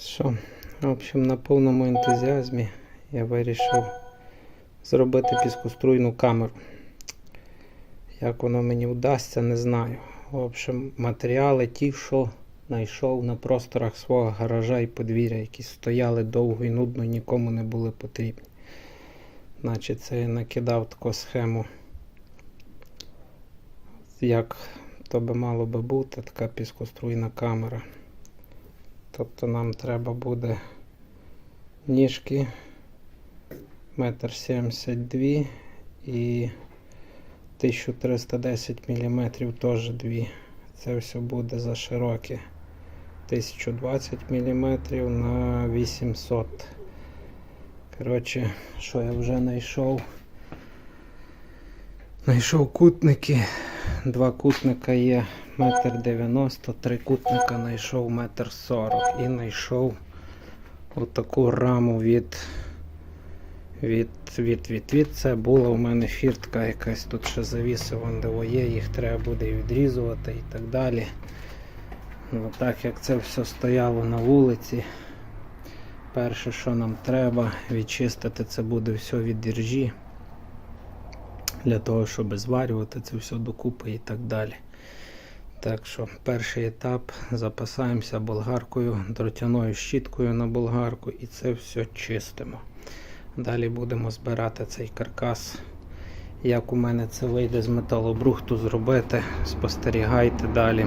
Що, в общем, на повному ентузіазмі я вирішив зробити піскоструйну камеру. Як воно мені вдасться, не знаю. В общем, матеріали ті, що знайшов на просторах свого гаража і подвір'я, які стояли довго і нудно, нікому не були потрібні. Значить, це я накидав таку схему, як то би мало би бути, така піскоструйна камера. Тобто нам треба буде ніжки метр сімдесят дві і 1310 мм теж дві. Це все буде за широке 1020 мм на 800. Коротше, що я вже знайшов? Знайшов кутники. Два кутника є метр 90, три кутника знайшов метр 40 і знайшов отаку раму від від, від, від, від. Це була у мене фіртка якась тут ще завіси вон є, їх треба буде відрізувати і так далі. Ну, так як це все стояло на вулиці, перше, що нам треба відчистити, це буде все від іржі. Для того, щоб зварювати це все докупи і так далі. Так що перший етап запасаємося болгаркою, дротяною щіткою на болгарку і це все чистимо. Далі будемо збирати цей каркас. Як у мене це вийде з металобрухту зробити, спостерігайте далі.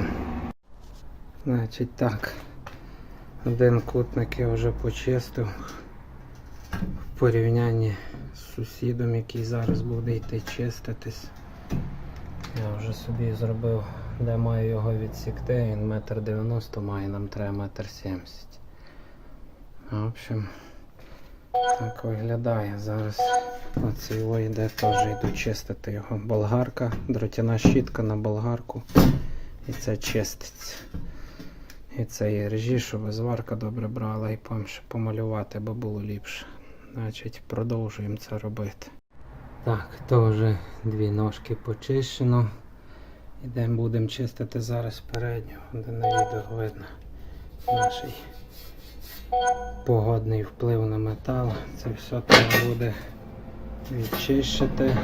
Значить так, один кутник я вже почистив в порівнянні з сусідом, який зараз буде йти чиститись. Я вже собі зробив, де маю його відсікти, він метр дев'яносто має, нам треба метр сімдесят. В общем, так виглядає. Зараз оцей ой йде теж йду чистити його. Болгарка, дротяна щітка на болгарку. І це чиститься. І це є режі, щоб зварка добре брала і потім помалювати, бо було ліпше. Значить, продовжуємо це робити. Так, то вже дві ножки почищено. Ідемо будемо чистити зараз передню, де на відео видно наш погодний вплив на метал. Це все треба буде відчищити.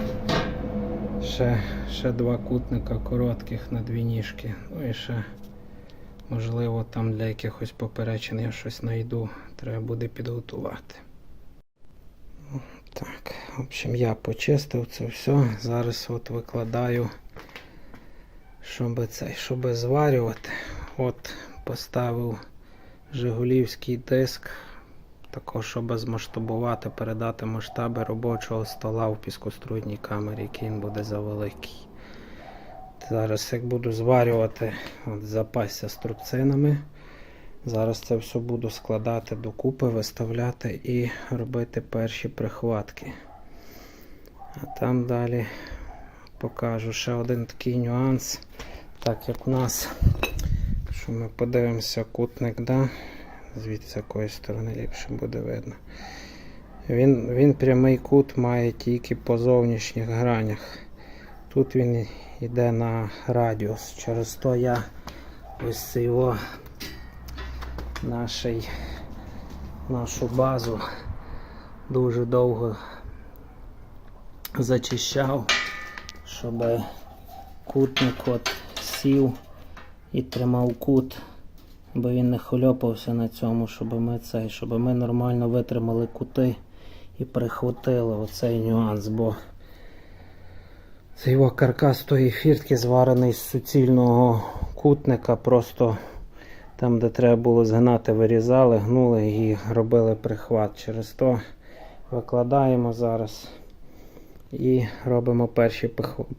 Ще, ще два кутника коротких на дві ніжки. Ну і ще, можливо, там для якихось поперечин я щось знайду. Треба буде підготувати. Так, в общем, я почистив це все. Зараз от викладаю, щоб це, щоб зварювати. От поставив Жигулівський диск, також щоб змасштабувати, передати масштаби робочого стола в піскоструйній камері, який він буде завеликий. Зараз як буду зварювати, от запасся струбцинами. Зараз це все буду складати докупи, виставляти і робити перші прихватки. А там далі покажу ще один такий нюанс. Так як у нас, що ми подивимося, кутник, да? звідси з якої сторони ліпше буде видно. Він, він прямий кут має тільки по зовнішніх гранях. Тут він йде на радіус. Через то я ось його нашій, нашу базу дуже довго зачищав, щоб кутник от сів і тримав кут, бо він не хльопався на цьому, щоб ми цей, щоб ми нормально витримали кути і прихватили оцей нюанс, бо цей його каркас тої фіртки зварений з суцільного кутника, просто там, де треба було згинати, вирізали, гнули і робили прихват. Через то викладаємо зараз і робимо перші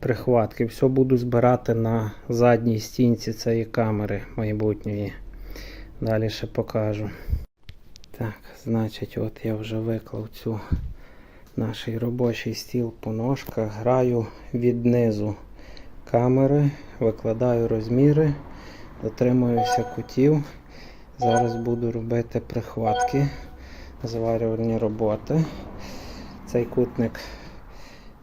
прихватки. Все буду збирати на задній стінці цієї камери майбутньої. Далі ще покажу. Так, значить, от я вже виклав цю наш робочий стіл по ножках. Граю від низу камери, викладаю розміри. Дотримуюся кутів. Зараз буду робити прихватки, зварювальні роботи. Цей кутник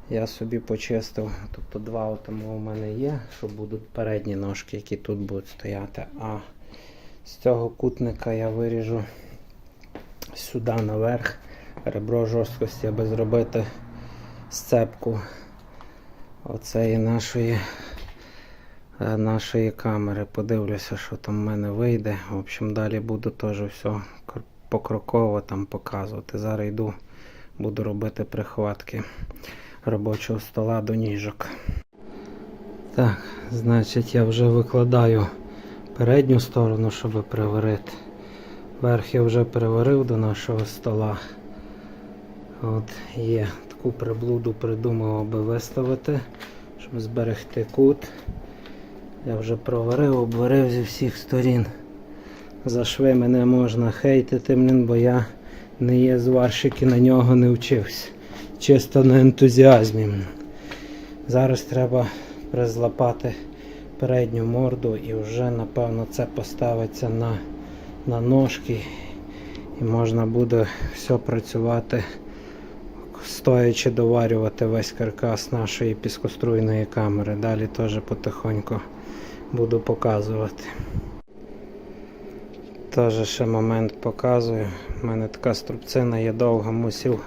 я собі почистив, тобто два отому у мене є, що будуть передні ножки, які тут будуть стояти. А з цього кутника я виріжу сюди наверх ребро жорсткості, аби зробити сцепку оцеї нашої, нашої камери. Подивлюся, що там в мене вийде. В общем, далі буду теж все покроково там показувати. Зараз йду, буду робити прихватки робочого стола до ніжок. Так, значить я вже викладаю передню сторону, щоб приварити. Верх я вже приварив до нашого стола. От є таку приблуду придумав, аби виставити, щоб зберегти кут. Я вже проварив, обварив зі всіх сторін. За шви мене можна хейтити, бо я не є зварщик і на нього не вчився. Чисто на ентузіазмі. Зараз треба призлапати передню морду і вже напевно це поставиться на, на ножки і можна буде все працювати, стоячи доварювати весь каркас нашої піскоструйної камери. Далі теж потихоньку буду показувати. Теж ще момент показую. У мене така струбцина є довга, мусив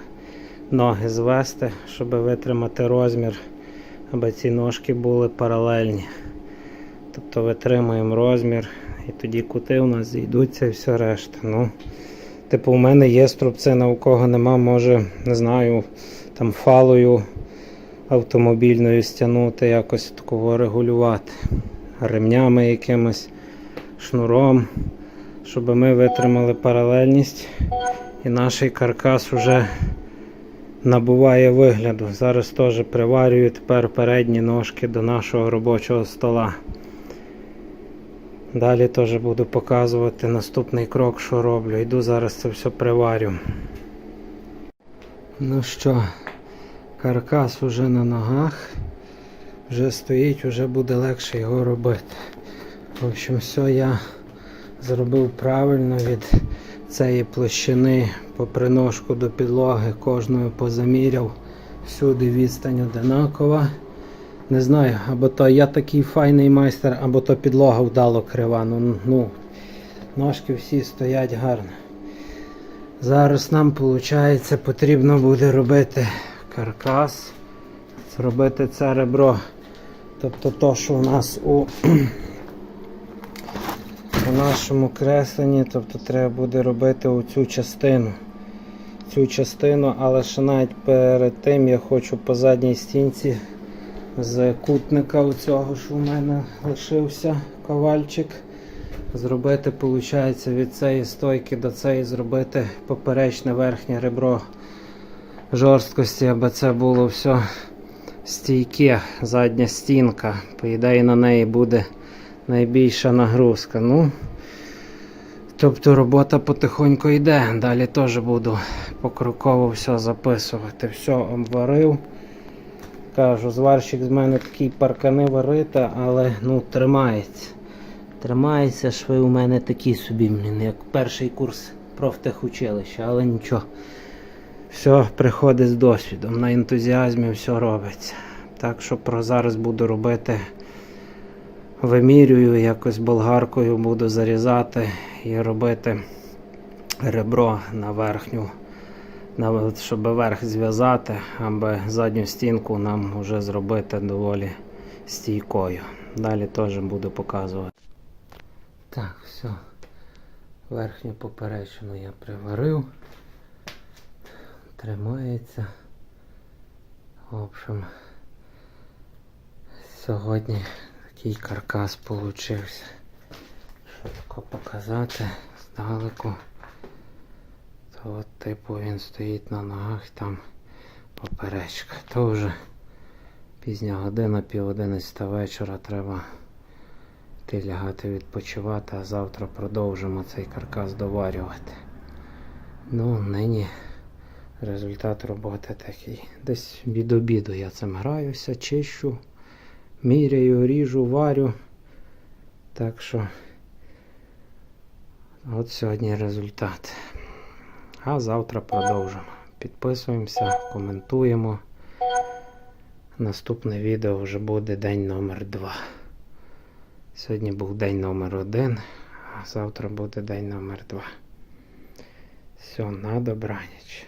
ноги звести, щоб витримати розмір, аби ці ножки були паралельні. Тобто витримуємо розмір і тоді кути у нас зійдуться і все решта. Ну, типу, у мене є струбцина, у кого нема, може, не знаю, там фалою автомобільною стягнути, якось такого регулювати. Ремнями якимось, шнуром, щоб ми витримали паралельність і наш каркас вже набуває вигляду. Зараз теж приварюю тепер передні ножки до нашого робочого стола. Далі теж буду показувати наступний крок, що роблю. Йду зараз це все приварю. Ну що, каркас уже на ногах. Вже стоїть, вже буде легше його робити. В общем, все я зробив правильно від цієї площини по приножку до підлоги. Кожною позаміряв. Всюди відстань одинакова. Не знаю, або то я такий файний майстер, або то підлога вдало крива. Ну, ну, ножки всі стоять гарно. Зараз нам, виходить, потрібно буде робити каркас, зробити це ребро. Тобто то, що у нас у, у нашому кресленні, тобто треба буде робити оцю частину. Цю частину, але ще навіть перед тим я хочу по задній стінці з кутника оцього, що у мене лишився ковальчик. Зробити, виходить, від цієї стойки до цієї зробити поперечне верхнє ребро жорсткості, аби це було все стійке, задня стінка. По ідеї на неї буде найбільша нагрузка. Ну, Тобто робота потихоньку йде. Далі теж буду покроково все записувати. Все обварив. Кажу, зварщик з мене такий паркани варити, але ну, тримається. Тримається, шви у мене такі собі, блін, як перший курс профтехучилища, але нічого. Все приходить з досвідом. На ентузіазмі все робиться. Так що про зараз буду робити, вимірюю, якось болгаркою буду зарізати і робити ребро на верхню щоб верх зв'язати, аби задню стінку нам вже зробити доволі стійкою. Далі теж буду показувати. Так, все. Верхню поперечину я приварив. Тримається. В общем, сьогодні такий каркас получився. Таке показати здалеку. То от типу він стоїть на ногах, там поперечка. То вже пізня година, пів одинадцята вечора треба йти лягати відпочивати, а завтра продовжимо цей каркас доварювати. Ну, нині результат роботи такий. Десь від обіду я цим граюся, чищу, міряю, ріжу, варю. Так що от сьогодні результат. А завтра продовжимо. Підписуємося, коментуємо. Наступне відео вже буде день номер 2. Сьогодні був день номер 1, а завтра буде день номер 2. Все, на добраніч.